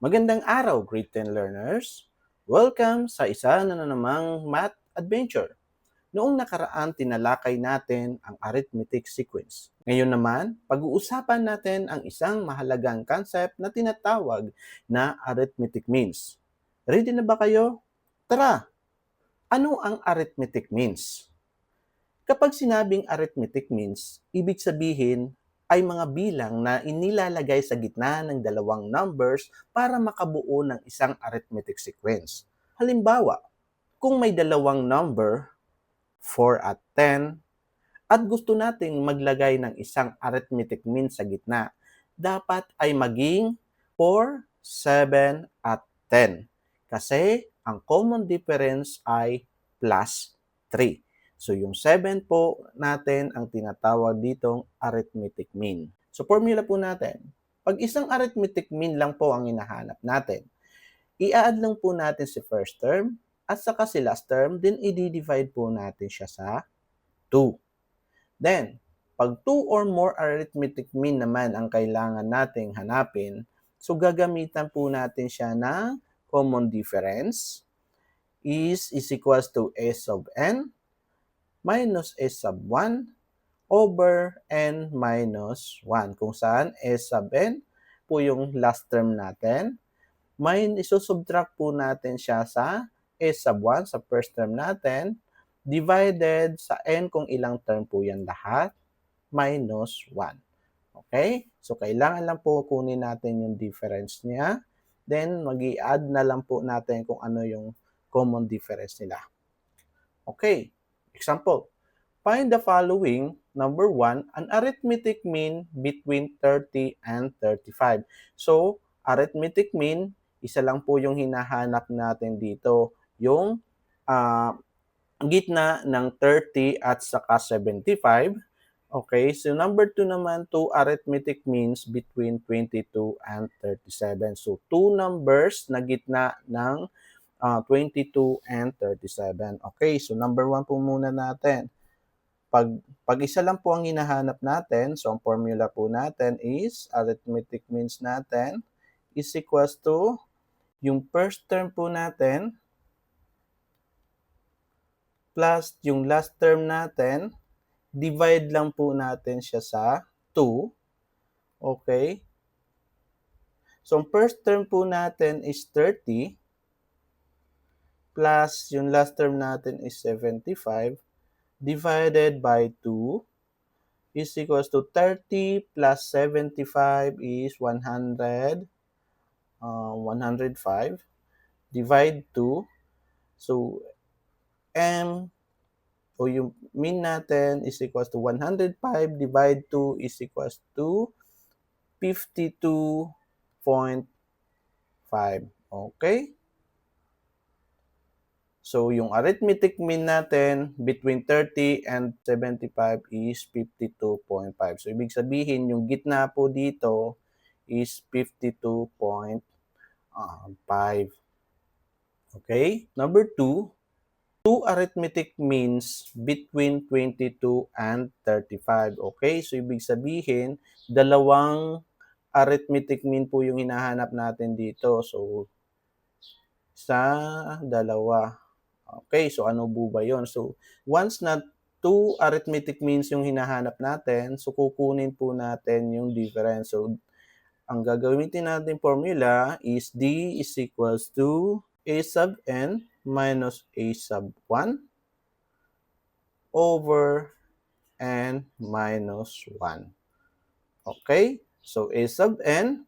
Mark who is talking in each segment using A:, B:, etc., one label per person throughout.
A: Magandang araw, grade 10 learners! Welcome sa isa na namang math adventure. Noong nakaraan, tinalakay natin ang arithmetic sequence. Ngayon naman, pag-uusapan natin ang isang mahalagang concept na tinatawag na arithmetic means. Ready na ba kayo? Tara! Ano ang arithmetic means? Kapag sinabing arithmetic means, ibig sabihin ay mga bilang na inilalagay sa gitna ng dalawang numbers para makabuo ng isang arithmetic sequence. Halimbawa, kung may dalawang number, 4 at 10, at gusto nating maglagay ng isang arithmetic mean sa gitna, dapat ay maging 4, 7, at 10. Kasi ang common difference ay plus 3. So yung 7 po natin ang tinatawag ditong arithmetic mean. So formula po natin, pag isang arithmetic mean lang po ang hinahanap natin, i-add lang po natin si first term at saka si last term, then i-divide po natin siya sa 2. Then, pag 2 or more arithmetic mean naman ang kailangan nating hanapin, so gagamitan po natin siya ng common difference is is equals to s of n minus s sub 1 over n minus 1. Kung saan s sub n po yung last term natin. May isusubtract po natin siya sa s sub 1 sa first term natin divided sa n kung ilang term po yan lahat minus 1. Okay? So, kailangan lang po kunin natin yung difference niya. Then, mag add na lang po natin kung ano yung common difference nila. Okay. Example, find the following. Number 1, an arithmetic mean between 30 and 35. So, arithmetic mean, isa lang po yung hinahanap natin dito. Yung uh, gitna ng 30 at saka 75. Okay, so number 2 naman, two arithmetic means between 22 and 37. So, two numbers na gitna ng uh, 22 and 37. Okay, so number 1 po muna natin. Pag, pag isa lang po ang hinahanap natin, so ang formula po natin is, arithmetic means natin, is equals to, yung first term po natin, plus yung last term natin, divide lang po natin siya sa 2. Okay? So, first term po natin is 30 plus yung last term natin is 75 divided by 2 is equals to 30 plus 75 is 100 uh, 105 divide 2 so m o yung mean natin is equals to 105 divide 2 is equals to 52.5 okay So, yung arithmetic mean natin between 30 and 75 is 52.5. So, ibig sabihin, yung gitna po dito is 52.5. Okay? Number 2, two arithmetic means between 22 and 35. Okay? So, ibig sabihin, dalawang arithmetic mean po yung hinahanap natin dito. So, sa dalawa. Okay, so ano po ba yun? So, once na two arithmetic means yung hinahanap natin, so kukunin po natin yung difference. So, ang gagamitin natin formula is D is equals to A sub n minus A sub 1 over n minus 1. Okay? So, A sub n,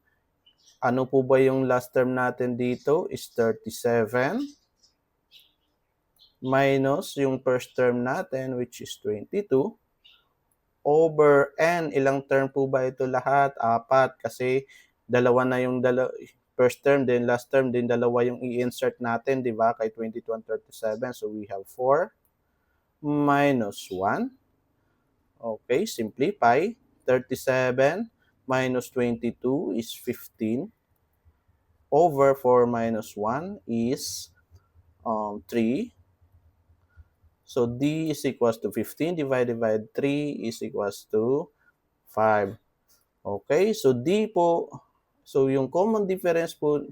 A: ano po ba yung last term natin dito is 37 minus yung first term natin which is 22 over n. Ilang term po ba ito lahat? Apat kasi dalawa na yung dalawa first term, then last term, then dalawa yung i-insert natin, di ba? Kay 22 and 37. So we have 4 minus 1. Okay, simplify. 37 minus 22 is 15 over 4 minus 1 is um, 3 So D is equals to 15 divided by 3 is equals to 5. Okay, so D po So, yung common difference po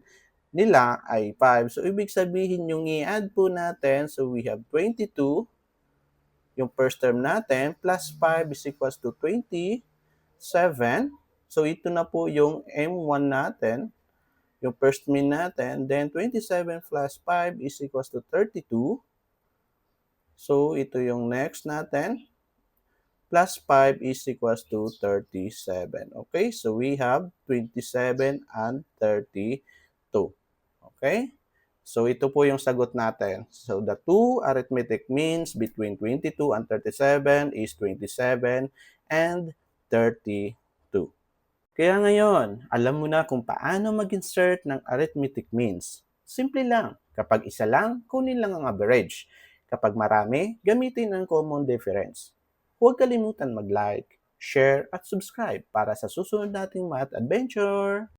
A: nila ay 5. So, ibig sabihin yung i-add po natin, so we have 22, yung first term natin, plus 5 is equals to 27. So, ito na po yung M1 natin, yung first mean natin. Then, 27 plus 5 is equals to 32. So, ito yung next natin. Plus 5 is equals to 37. Okay? So, we have 27 and 32. Okay? So, ito po yung sagot natin. So, the two arithmetic means between 22 and 37 is 27 and 32. Kaya ngayon, alam mo na kung paano mag-insert ng arithmetic means. Simple lang. Kapag isa lang, kunin lang ang average. Kapag marami, gamitin ang common difference. Huwag kalimutan mag-like, share, at subscribe para sa susunod nating math adventure!